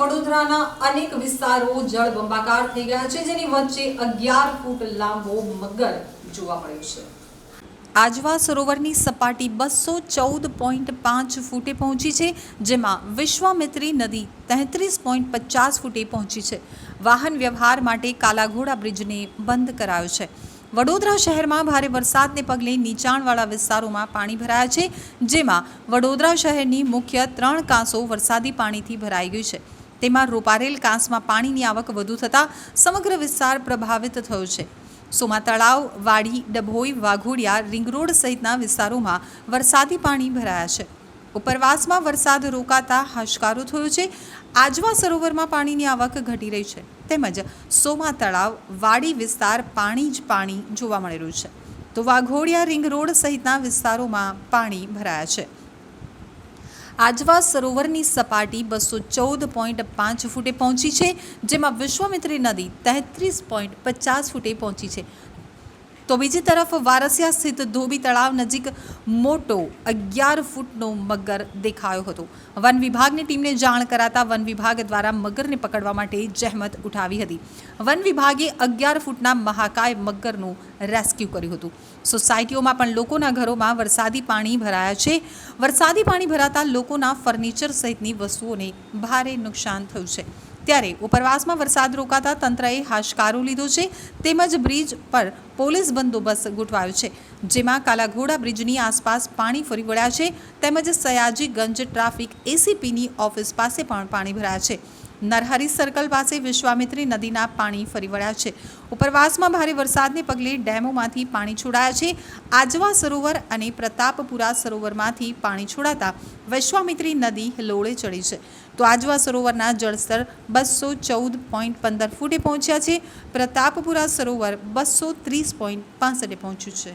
વડોદરાના અનેક વિસ્તારો જળબંબાકાર થઈ ગયા છે, જેની વચ્ચે અગિયાર ફૂટ લાંબો મગર જોવા મળ્યો છે. આજવા સરોવરની સપાટી બસો ચૌદ પોઈન્ટ પાંચ ફૂટે પહોંચી છે, જેમાં વિશ્વામિત્રી નદી તેત્રીસ પોઈન્ટ પચાસ ફૂટે પહોંચી છે. વાહન વ્યવહાર માટે કાલાઘોડા બ્રિજને બંધ કરાયો છે. વડોદરા શહેરમાં ભારે વરસાદને પગલે નીચાણવાળા વિસ્તારોમાં પાણી ભરાયા છે, જેમાં વડોદરા શહેરની મુખ્ય ત્રણ કાંસો વરસાદી પાણીથી ભરાઈ ગઈ છે. તેમાં રોપારેલ કાંસમાં પાણીની આવક વધુ થતાં સમગ્ર વિસ્તાર પ્રભાવિત થયો છે. સોમા તળાવ, વાડી, ડભોઈ, વાઘોડિયા, રિંગ રોડ સહિતના વિસ્તારોમાં વરસાદી પાણી ભરાયા છે. ઉપરવાસમાં વરસાદ રોકાતા હાશકારો થયો છે. આજવા સરોવરમાં પાણીની આવક ઘટી રહી છે. તેમજ સોમા તળાવ, વાડી વિસ્તાર પાણી જ પાણી જોવા મળી રહ્યું છે. તો વાઘોડિયા રિંગ રોડ સહિતના વિસ્તારોમાં પાણી ભરાયા છે. આજવા સરોવરની સપાટી બસો ચૌદ પોઈન્ટ પાંચ ફૂટે પહોંચી છે, જેમાં વિશ્વામિત્રી નદી તેત્રીસ પોઈન્ટ પચાસ ફૂટે પહોંચી છે. તો બીજી તરફ વારસિયા સ્થિત ધોબી તળાવ નજીક મોટો અગિયાર ફૂટનો મગર દેખાયો હતો. વન વિભાગની ટીમને જાણ કરાતા વન વિભાગ દ્વારા મગરને પકડવા માટે જહેમત ઉઠાવી હતી. વન વિભાગે અગિયાર ફૂટના મહાકાય મગરનું રેસ્ક્યુ કર્યું હતું. સોસાયટીઓમાં પણ લોકોના ઘરોમાં વરસાદી પાણી ભરાયા છે. વરસાદી પાણી ભરાતા લોકોના ફર્નિચર સહિતની વસ્તુઓને ભારે નુકસાન થયું છે. ત્યારે ઉપરવાસમાં વરસાદ રોકાતા તંત્રએ હાશકારો લીધો છે. તેમજ બ્રિજ પર પોલીસ બંદોબસ્ત ગોઠવાયો છે, જેમાં કાલાઘોડા બ્રિજની આસપાસ પાણી ફરી વળ્યા છે. તેમજ સયાજીગંજ ટ્રાફિક એસીપીની ઓફિસ પાસે પણ પાણી ભરાયા છે. નરહરી સર્કલ પાસે વિશ્વામિત્રી નદીના પાણી ફરી વળ્યા છે. ઉપરવાસમાં ભારે વરસાદને પગલે ડેમોમાંથી પાણી છોડાયા છે. આજવા સરોવર અને પ્રતાપપુરા સરોવરમાંથી પાણી છોડાતા વિશ્વામિત્રી નદી હિલોળે ચડી છે. તો આજવા સરોવરના જળસ્તર બસો ચૌદ પોઈન્ટ પંદર ફૂટે પહોંચ્યા છે. પ્રતાપપુરા સરોવર બસો ત્રીસ પોઈન્ટ પાસઠે પહોંચ્યું છે.